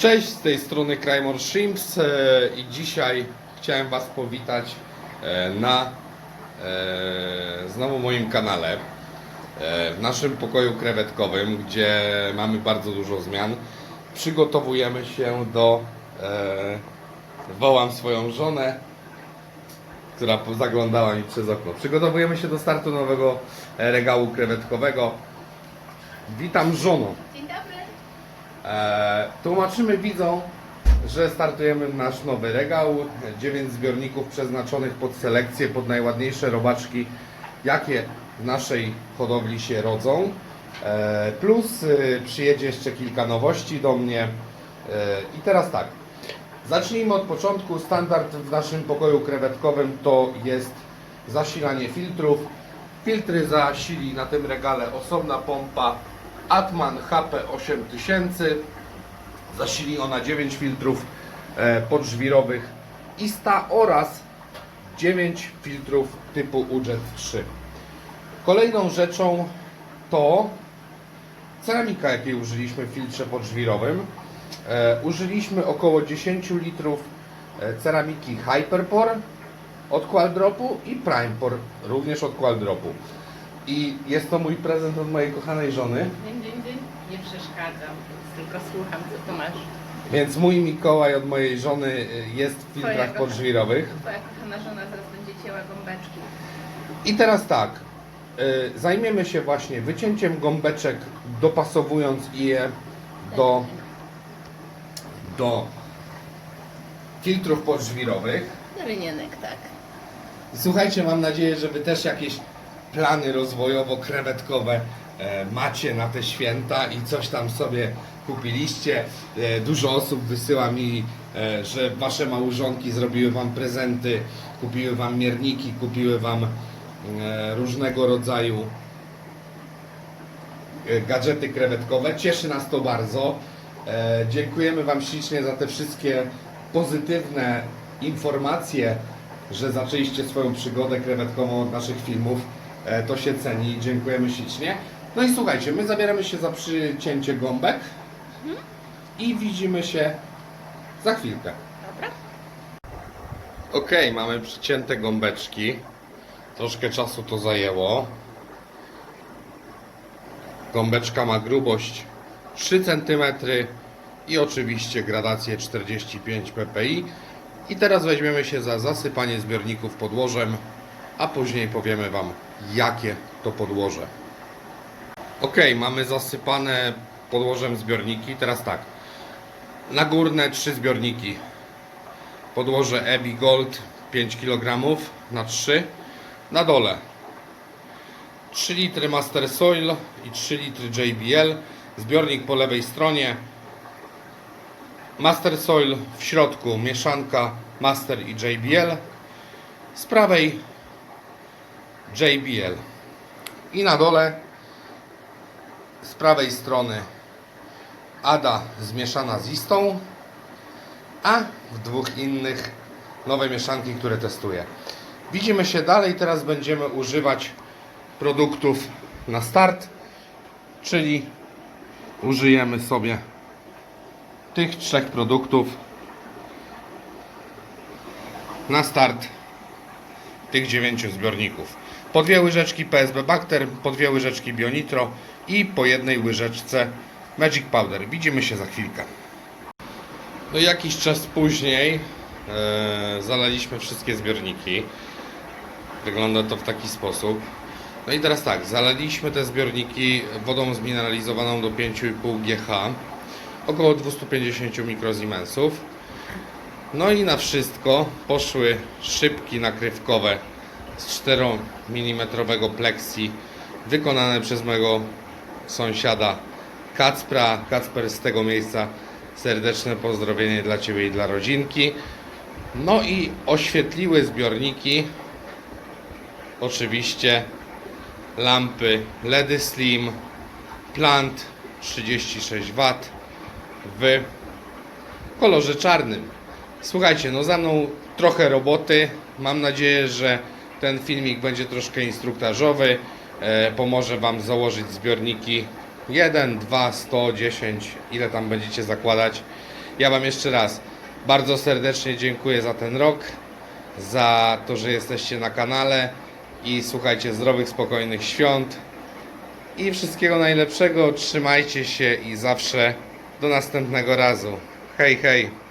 Cześć, z tej strony Krajmor Shrimps e, i dzisiaj chciałem Was powitać e, na e, znowu moim kanale, w naszym pokoju krewetkowym, gdzie mamy bardzo dużo zmian. Przygotowujemy się do, wołam swoją żonę, która zaglądała mi przez okno. Przygotowujemy się do startu nowego regału krewetkowego. Witam żono. E, tłumaczymy widzom, że startujemy nasz nowy regał. 9 zbiorników przeznaczonych pod selekcję, pod najładniejsze robaczki, jakie w naszej hodowli się rodzą. E, plus y, przyjedzie jeszcze kilka nowości do mnie. E, I teraz tak. Zacznijmy od początku. Standard w naszym pokoju krewetkowym to jest zasilanie filtrów. Filtry zasili na tym regale osobna pompa Atman HP 8000. Zasili ona 9 filtrów e, podżwirowych ISTA oraz 9 filtrów typu UJET 3. Kolejną rzeczą to ceramika, jakiej użyliśmy w filtrze podżwirowym. E, użyliśmy około 10 litrów e, ceramiki Hyperpor od Qualdropu i Primepor również od Qualdropu. I jest to mój prezent od mojej kochanej żony. Dzień, dzień, dzień. Nie przeszkadzam, tylko słucham, co tu masz. Więc mój Mikołaj od mojej żony y, jest w filtrach Twojego. podżwirowych. Twoja kochana żona zaraz będzie cięła gąbeczki. I teraz tak, y, zajmiemy się właśnie wycięciem gąbeczek, dopasowując je do, do filtrów podżwirowych. Rynienek, tak. Słuchajcie, mam nadzieję, że Wy też jakieś plany rozwojowo-krewetkowe e, macie na te święta i coś tam sobie kupiliście. E, dużo osób wysyła mi, e, że Wasze małżonki zrobiły Wam prezenty, kupiły Wam mierniki, kupiły Wam różnego rodzaju gadżety krewetkowe. Cieszy nas to bardzo. Dziękujemy Wam ślicznie za te wszystkie pozytywne informacje, że zaczęliście swoją przygodę krewetkową od naszych filmów. E, to się ceni. Dziękujemy ślicznie. No i słuchajcie, my zabieramy się za przycięcie gąbek i widzimy się za chwilkę. Dobra. Ok, mamy przycięte gąbeczki. Troszkę czasu to zajęło. Gąbeczka ma grubość 3 cm i oczywiście gradację 45 ppi. I teraz weźmiemy się za zasypanie zbiorników podłożem, a później powiemy Wam jakie to podłoże. Ok, mamy zasypane podłożem zbiorniki. Teraz tak. Na górne trzy zbiorniki podłoże Ebi Gold 5 kg na 3 na dole 3 litry Master Soil i 3 litry JBL zbiornik po lewej stronie Master Soil w środku mieszanka Master i JBL z prawej JBL i na dole z prawej strony Ada zmieszana z istą a w dwóch innych nowe mieszanki, które testuję. Widzimy się dalej. Teraz będziemy używać produktów na start, czyli użyjemy sobie tych trzech produktów na start tych dziewięciu zbiorników. Po dwie łyżeczki PSB Bacter, po dwie łyżeczki Bionitro i po jednej łyżeczce Magic Powder. Widzimy się za chwilkę. No jakiś czas później e, zalaliśmy wszystkie zbiorniki. Wygląda to w taki sposób. No i teraz tak, zalaliśmy te zbiorniki wodą zmineralizowaną do 5,5 GH, około 250 mikrosiemensów. No i na wszystko poszły szybki nakrywkowe z 4 mm plexi wykonane przez mojego sąsiada Kacpra. Kacper z tego miejsca serdeczne pozdrowienie dla Ciebie i dla rodzinki. No i oświetliły zbiorniki oczywiście lampy LED Slim Plant 36 W w kolorze czarnym. Słuchajcie, no za mną trochę roboty. Mam nadzieję, że ten filmik będzie troszkę instruktażowy. E, pomoże Wam założyć zbiorniki 1, 2, 100, 10, ile tam będziecie zakładać. Ja Wam jeszcze raz bardzo serdecznie dziękuję za ten rok, za to, że jesteście na kanale i słuchajcie zdrowych, spokojnych świąt i wszystkiego najlepszego. Trzymajcie się i zawsze do następnego razu. Hej, hej!